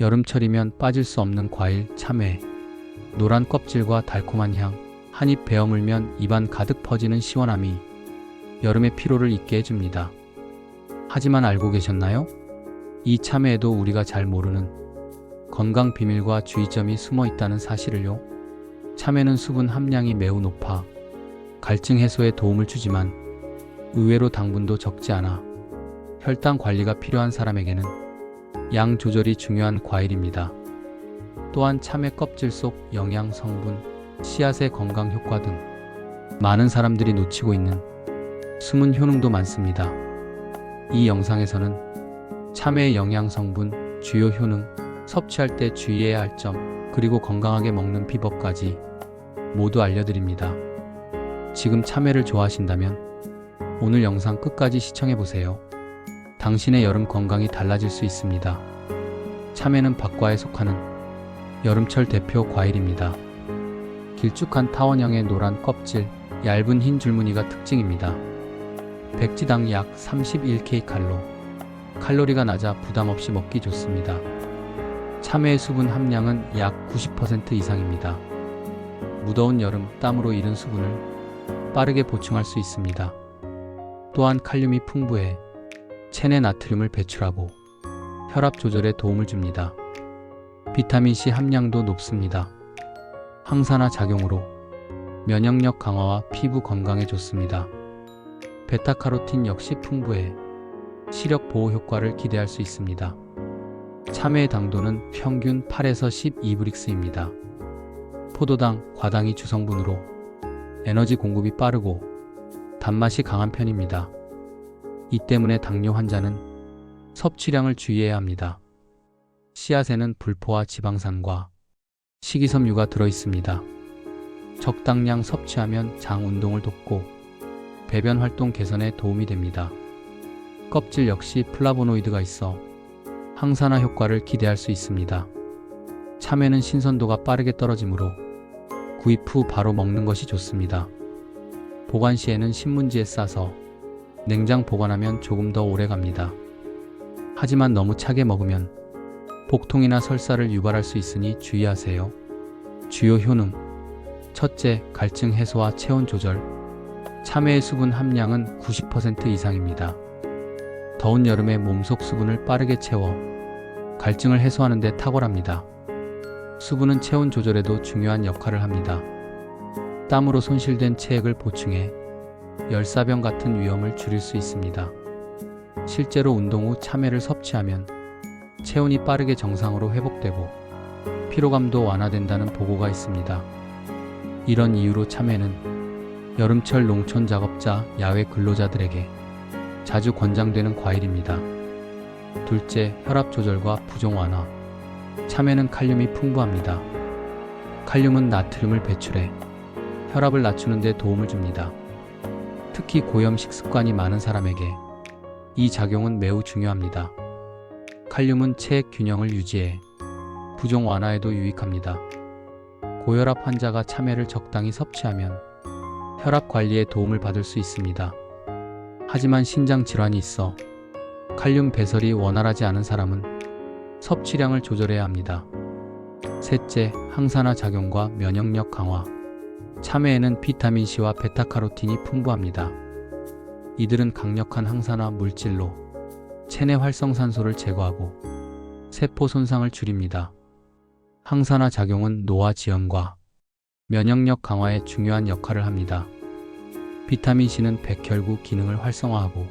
여름철이면 빠질 수 없는 과일 참외. 노란 껍질과 달콤한 향, 한 입 베어 물면 입안 가득 퍼지는 시원함이 여름의 피로를 잊게 해줍니다. 하지만 알고 계셨나요? 이 참외에도 우리가 잘 모르는 건강 비밀과 주의점이 숨어 있다는 사실을요. 참외는 수분 함량이 매우 높아 갈증 해소에 도움을 주지만 의외로 당분도 적지 않아 혈당 관리가 필요한 사람에게는 양 조절이 중요한 과일입니다. 또한 참외 껍질 속 영양 성분, 씨앗의 건강 효과 등 많은 사람들이 놓치고 있는 숨은 효능도 많습니다. 이 영상에서는 참외의 영양 성분, 주요 효능, 섭취할 때 주의해야 할 점, 그리고 건강하게 먹는 비법까지 모두 알려드립니다. 지금 참외를 좋아하신다면 오늘 영상 끝까지 시청해 보세요. 당신의 여름 건강이 달라질 수 있습니다. 참외는 박과에 속하는 여름철 대표 과일입니다. 길쭉한 타원형의 노란 껍질, 얇은 흰 줄무늬가 특징입니다. 백지당 약 31kcal. 칼로리가 낮아 부담 없이 먹기 좋습니다. 참외의 수분 함량은 약 90% 이상입니다. 무더운 여름 땀으로 잃은 수분을 빠르게 보충할 수 있습니다. 또한 칼륨이 풍부해 체내 나트륨을 배출하고 혈압 조절에 도움을 줍니다. 비타민C 함량도 높습니다. 항산화 작용으로 면역력 강화와 피부 건강에 좋습니다. 베타카로틴 역시 풍부해 시력 보호 효과를 기대할 수 있습니다. 참외의 당도는 평균 8에서 12브릭스입니다. 포도당, 과당이 주성분으로 에너지 공급이 빠르고 단맛이 강한 편입니다. 이 때문에 당뇨 환자는 섭취량을 주의해야 합니다. 씨앗에는 불포화 지방산과 식이섬유가 들어 있습니다. 적당량 섭취하면 장 운동을 돕고 배변 활동 개선에 도움이 됩니다. 껍질 역시 플라보노이드가 있어 항산화 효과를 기대할 수 있습니다. 참외는 신선도가 빠르게 떨어지므로 구입 후 바로 먹는 것이 좋습니다. 보관 시에는 신문지에 싸서 냉장 보관하면 조금 더 오래 갑니다. 하지만 너무 차게 먹으면 복통이나 설사를 유발할 수 있으니 주의하세요. 주요 효능 첫째, 갈증 해소와 체온 조절 참외의 수분 함량은 90% 이상입니다. 더운 여름에 몸속 수분을 빠르게 채워 갈증을 해소하는 데 탁월합니다. 수분은 체온 조절에도 중요한 역할을 합니다. 땀으로 손실된 체액을 보충해 열사병 같은 위험을 줄일 수 있습니다. 실제로 운동 후 참외를 섭취하면 체온이 빠르게 정상으로 회복되고 피로감도 완화된다는 보고가 있습니다. 이런 이유로 참외는 여름철 농촌 작업자, 야외 근로자들에게 자주 권장되는 과일입니다. 둘째, 혈압 조절과 부종 완화. 참외는 칼륨이 풍부합니다. 칼륨은 나트륨을 배출해 혈압을 낮추는 데 도움을 줍니다. 특히 고염 식습관이 많은 사람에게 이 작용은 매우 중요합니다. 칼륨은 체액 균형을 유지해 부종 완화에도 유익합니다. 고혈압 환자가 참외를 적당히 섭취하면 혈압 관리에 도움을 받을 수 있습니다. 하지만 신장 질환이 있어 칼륨 배설이 원활하지 않은 사람은 섭취량을 조절해야 합니다. 셋째, 항산화 작용과 면역력 강화. 참외에는 비타민C와 베타카로틴이 풍부합니다. 이들은 강력한 항산화 물질로 체내 활성산소를 제거하고 세포 손상을 줄입니다. 항산화 작용은 노화 지연과 면역력 강화에 중요한 역할을 합니다. 비타민C는 백혈구 기능을 활성화하고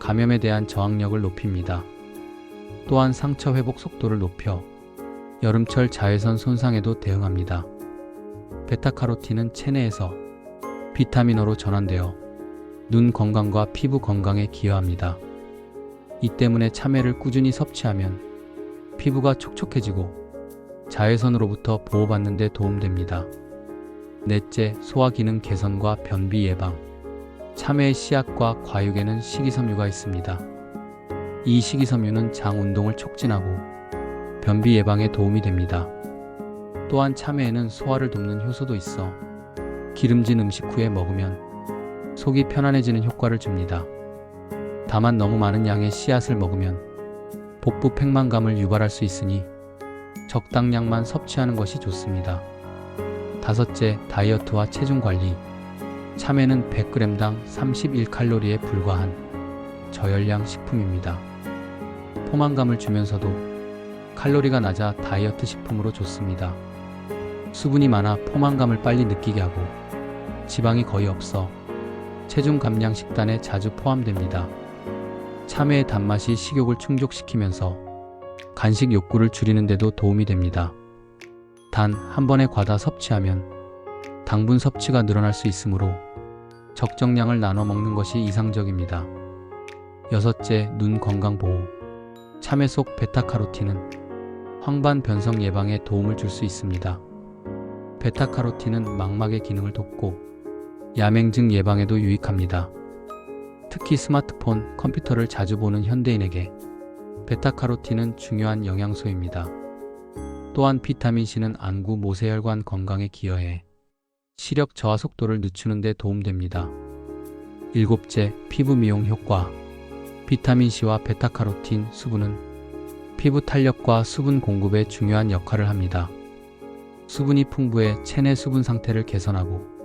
감염에 대한 저항력을 높입니다. 또한 상처 회복 속도를 높여 여름철 자외선 손상에도 대응합니다. 베타카로틴은 체내에서 비타민어로 전환되어 눈 건강과 피부 건강에 기여합니다. 이 때문에 참외를 꾸준히 섭취하면 피부가 촉촉해지고 자외선으로부터 보호받는 데 도움됩니다. 넷째, 소화 기능 개선과 변비 예방. 참외의 씨앗과 과육에는 식이섬유가 있습니다. 이 식이섬유는 장 운동을 촉진하고 변비 예방에 도움이 됩니다. 또한 참외에는 소화를 돕는 효소도 있어 기름진 음식 후에 먹으면 속이 편안해지는 효과를 줍니다. 다만 너무 많은 양의 씨앗을 먹으면 복부 팽만감을 유발할 수 있으니 적당량만 섭취하는 것이 좋습니다. 다섯째, 다이어트와 체중 관리. 참외는 100g당 31칼로리에 불과한 저열량 식품입니다. 포만감을 주면서도 칼로리가 낮아 다이어트 식품으로 좋습니다. 수분이 많아 포만감을 빨리 느끼게 하고 지방이 거의 없어 체중 감량 식단에 자주 포함됩니다. 참외의 단맛이 식욕을 충족시키면서 간식 욕구를 줄이는 데도 도움이 됩니다. 단 한 번에 과다 섭취하면 당분 섭취가 늘어날 수 있으므로 적정량을 나눠 먹는 것이 이상적입니다. 여섯째, 눈 건강 보호. 참외 속 베타카로틴은 황반 변성 예방에 도움을 줄 수 있습니다. 베타카로틴은 망막의 기능을 돕고 야맹증 예방에도 유익합니다. 특히 스마트폰, 컴퓨터를 자주 보는 현대인에게 베타카로틴은 중요한 영양소입니다. 또한 비타민C는 안구 모세혈관 건강에 기여해 시력 저하 속도를 늦추는 데 도움됩니다. 일곱째, 피부 미용 효과. 비타민C와 베타카로틴, 수분은 피부 탄력과 수분 공급에 중요한 역할을 합니다. 수분이 풍부해 체내 수분 상태를 개선하고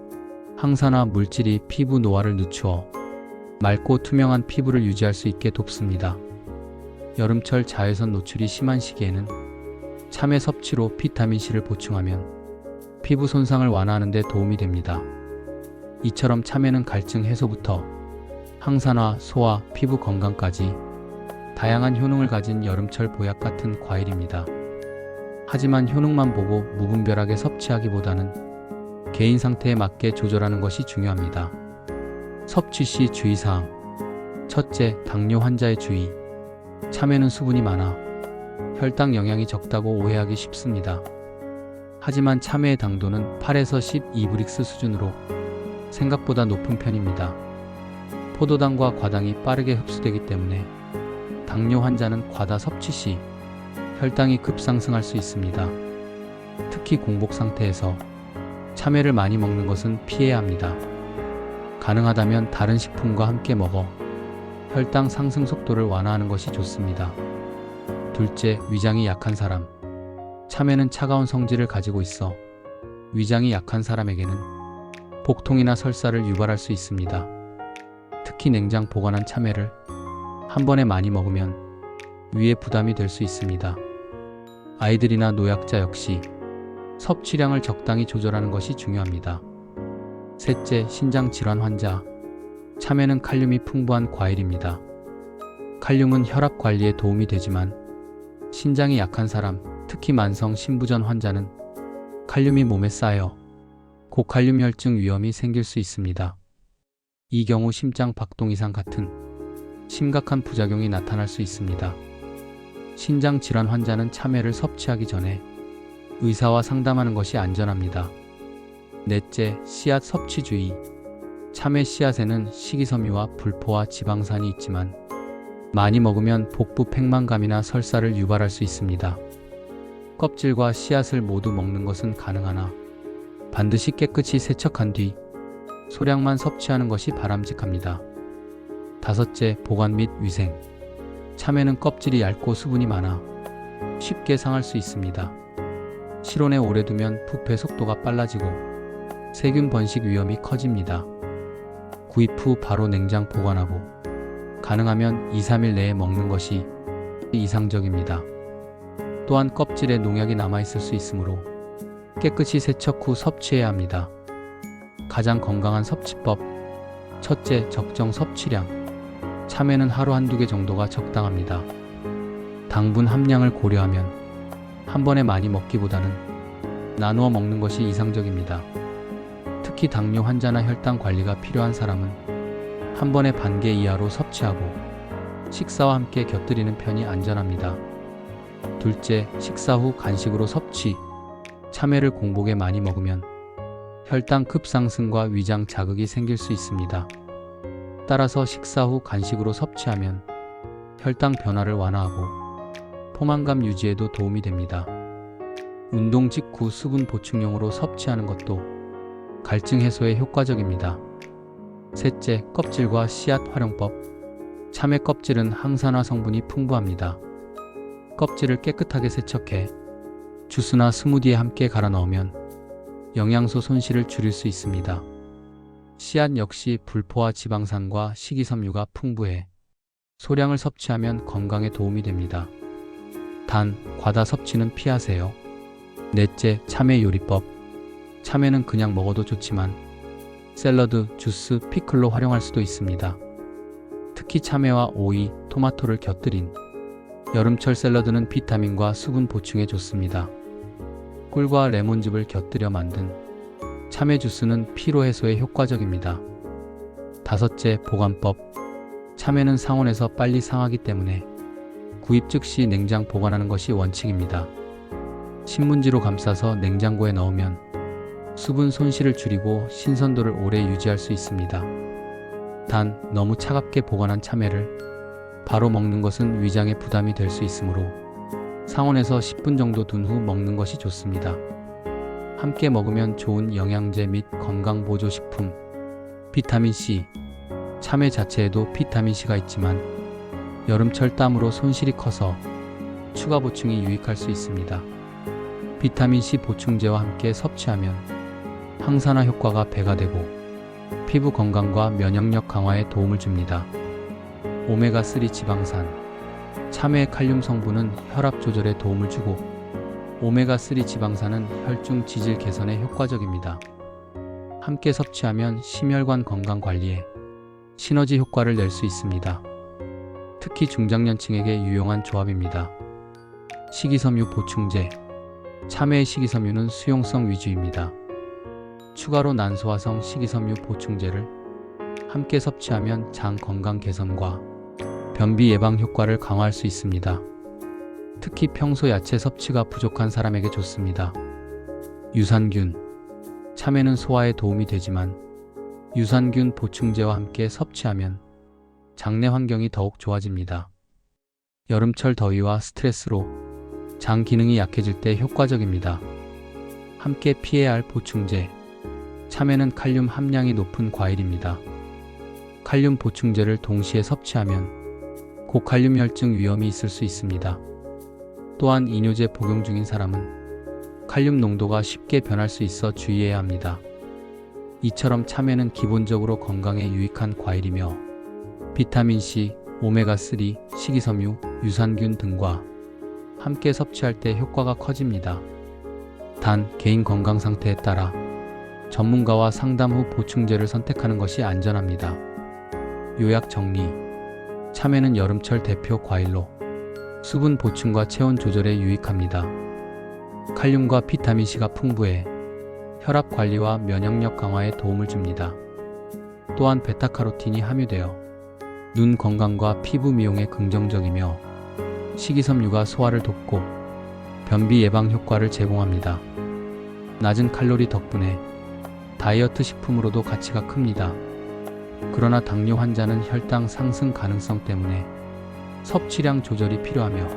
항산화 물질이 피부 노화를 늦추어 맑고 투명한 피부를 유지할 수 있게 돕습니다. 여름철 자외선 노출이 심한 시기에는 참외 섭취로 비타민C를 보충하면 피부 손상을 완화하는 데 도움이 됩니다. 이처럼 참외는 갈증 해소부터 항산화, 소화, 피부 건강까지 다양한 효능을 가진 여름철 보약 같은 과일입니다. 하지만 효능만 보고 무분별하게 섭취하기보다는 개인 상태에 맞게 조절하는 것이 중요합니다. 섭취 시 주의사항. 첫째, 당뇨 환자의 주의. 참외는 수분이 많아 혈당 영양이 적다고 오해하기 쉽습니다. 하지만 참외의 당도는 8에서 12브릭스 수준으로 생각보다 높은 편입니다. 포도당과 과당이 빠르게 흡수되기 때문에 당뇨 환자는 과다 섭취 시 혈당이 급상승할 수 있습니다. 특히 공복 상태에서 참외를 많이 먹는 것은 피해야 합니다. 가능하다면 다른 식품과 함께 먹어 혈당 상승 속도를 완화하는 것이 좋습니다. 둘째, 위장이 약한 사람. 참외는 차가운 성질을 가지고 있어 위장이 약한 사람에게는 복통이나 설사를 유발할 수 있습니다. 특히 냉장 보관한 참외를 한 번에 많이 먹으면 위에 부담이 될 수 있습니다. 아이들이나 노약자 역시 섭취량을 적당히 조절하는 것이 중요합니다. 셋째, 신장 질환 환자. 참외는 칼륨이 풍부한 과일입니다. 칼륨은 혈압 관리에 도움이 되지만 신장이 약한 사람, 특히 만성 신부전 환자는 칼륨이 몸에 쌓여 고칼륨 혈증 위험이 생길 수 있습니다. 이 경우 심장 박동 이상 같은 심각한 부작용이 나타날 수 있습니다. 신장 질환 환자는 참외를 섭취하기 전에 의사와 상담하는 것이 안전합니다. 넷째, 씨앗 섭취 주의. 참외 씨앗에는 식이섬유와 불포화 지방산이 있지만 많이 먹으면 복부 팽만감이나 설사를 유발할 수 있습니다. 껍질과 씨앗을 모두 먹는 것은 가능하나 반드시 깨끗이 세척한 뒤 소량만 섭취하는 것이 바람직합니다. 다섯째, 보관 및 위생. 참외는 껍질이 얇고 수분이 많아 쉽게 상할 수 있습니다. 실온에 오래 두면 부패 속도가 빨라지고 세균 번식 위험이 커집니다. 구입 후 바로 냉장 보관하고 가능하면 2, 3일 내에 먹는 것이 이상적입니다. 또한 껍질에 농약이 남아있을 수 있으므로 깨끗이 세척 후 섭취해야 합니다. 가장 건강한 섭취법. 첫째, 적정 섭취량. 참외는 하루 한두 개 정도가 적당합니다. 당분 함량을 고려하면 한 번에 많이 먹기보다는 나누어 먹는 것이 이상적입니다. 특히 당뇨 환자나 혈당 관리가 필요한 사람은 한 번에 반 개 이하로 섭취하고 식사와 함께 곁들이는 편이 안전합니다. 둘째, 식사 후 간식으로 섭취. 참외를 공복에 많이 먹으면 혈당 급상승과 위장 자극이 생길 수 있습니다. 따라서 식사 후 간식으로 섭취하면 혈당 변화를 완화하고 포만감 유지에도 도움이 됩니다. 운동 직후 수분 보충용으로 섭취하는 것도 갈증 해소에 효과적입니다. 셋째, 껍질과 씨앗 활용법. 참외 껍질은 항산화 성분이 풍부합니다. 껍질을 깨끗하게 세척해 주스나 스무디에 함께 갈아 넣으면 영양소 손실을 줄일 수 있습니다. 씨앗 역시 불포화 지방산과 식이섬유가 풍부해 소량을 섭취하면 건강에 도움이 됩니다. 단, 과다 섭취는 피하세요. 넷째, 참외 요리법. 참외는 그냥 먹어도 좋지만 샐러드, 주스, 피클로 활용할 수도 있습니다. 특히 참외와 오이, 토마토를 곁들인 여름철 샐러드는 비타민과 수분 보충에 좋습니다. 꿀과 레몬즙을 곁들여 만든 참외 주스는 피로 해소에 효과적입니다. 다섯째, 보관법. 참외는 상온에서 빨리 상하기 때문에 구입 즉시 냉장 보관하는 것이 원칙입니다. 신문지로 감싸서 냉장고에 넣으면 수분 손실을 줄이고 신선도를 오래 유지할 수 있습니다. 단, 너무 차갑게 보관한 참외를 바로 먹는 것은 위장에 부담이 될 수 있으므로 상온에서 10분 정도 둔 후 먹는 것이 좋습니다. 함께 먹으면 좋은 영양제 및 건강 보조 식품, 비타민 C. 참외 자체에도 비타민 C가 있지만 여름철 땀으로 손실이 커서 추가 보충이 유익할 수 있습니다. 비타민 C 보충제와 함께 섭취하면 항산화 효과가 배가 되고 피부 건강과 면역력 강화에 도움을 줍니다. 오메가3 지방산 참외의 칼륨 성분은 혈압 조절에 도움을 주고 오메가3 지방산은 혈중 지질 개선에 효과적입니다. 함께 섭취하면 심혈관 건강 관리에 시너지 효과를 낼 수 있습니다. 특히 중장년층에게 유용한 조합입니다. 식이섬유 보충제 참외의 식이섬유는 수용성 위주입니다. 추가로 난소화성 식이섬유 보충제를 함께 섭취하면 장 건강 개선과 변비 예방 효과를 강화할 수 있습니다. 특히 평소 야채 섭취가 부족한 사람에게 좋습니다. 유산균 참외는 소화에 도움이 되지만 유산균 보충제와 함께 섭취하면 장내 환경이 더욱 좋아집니다. 여름철 더위와 스트레스로 장 기능이 약해질 때 효과적입니다. 함께 피해야 할 보충제 참외는 칼륨 함량이 높은 과일입니다. 칼륨 보충제를 동시에 섭취하면 고칼륨 혈증 위험이 있을 수 있습니다. 또한 이뇨제 복용 중인 사람은 칼륨 농도가 쉽게 변할 수 있어 주의해야 합니다. 이처럼 참외는 기본적으로 건강에 유익한 과일이며 비타민C, 오메가3, 식이섬유, 유산균 등과 함께 섭취할 때 효과가 커집니다. 단, 개인 건강 상태에 따라 전문가와 상담 후 보충제를 선택하는 것이 안전합니다. 요약 정리. 참외는 여름철 대표 과일로 수분 보충과 체온 조절에 유익합니다. 칼륨과 비타민C가 풍부해 혈압 관리와 면역력 강화에 도움을 줍니다. 또한 베타카로틴이 함유되어 눈 건강과 피부 미용에 긍정적이며 식이섬유가 소화를 돕고 변비 예방 효과를 제공합니다. 낮은 칼로리 덕분에 다이어트 식품으로도 가치가 큽니다. 그러나 당뇨 환자는 혈당 상승 가능성 때문에 섭취량 조절이 필요하며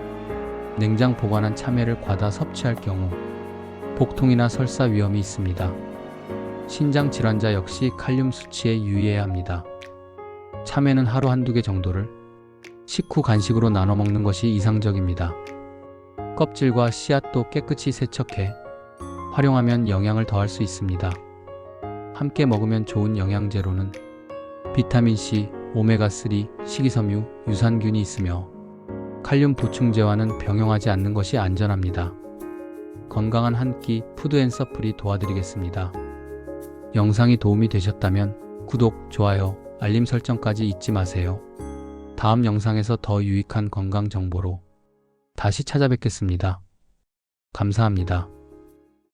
냉장 보관한 참외를 과다 섭취할 경우 복통이나 설사 위험이 있습니다. 신장 질환자 역시 칼륨 수치에 유의해야 합니다. 참외는 하루 한두 개 정도를 식후 간식으로 나눠 먹는 것이 이상적입니다. 껍질과 씨앗도 깨끗이 세척해 활용하면 영양을 더할 수 있습니다. 함께 먹으면 좋은 영양제로는 비타민C, 오메가3, 식이섬유, 유산균이 있으며 칼륨 보충제와는 병용하지 않는 것이 안전합니다. 건강한 한 끼 푸드앤서플이 도와드리겠습니다. 영상이 도움이 되셨다면 구독, 좋아요, 알림 설정까지 잊지 마세요. 다음 영상에서 더 유익한 건강 정보로 다시 찾아뵙겠습니다. 감사합니다.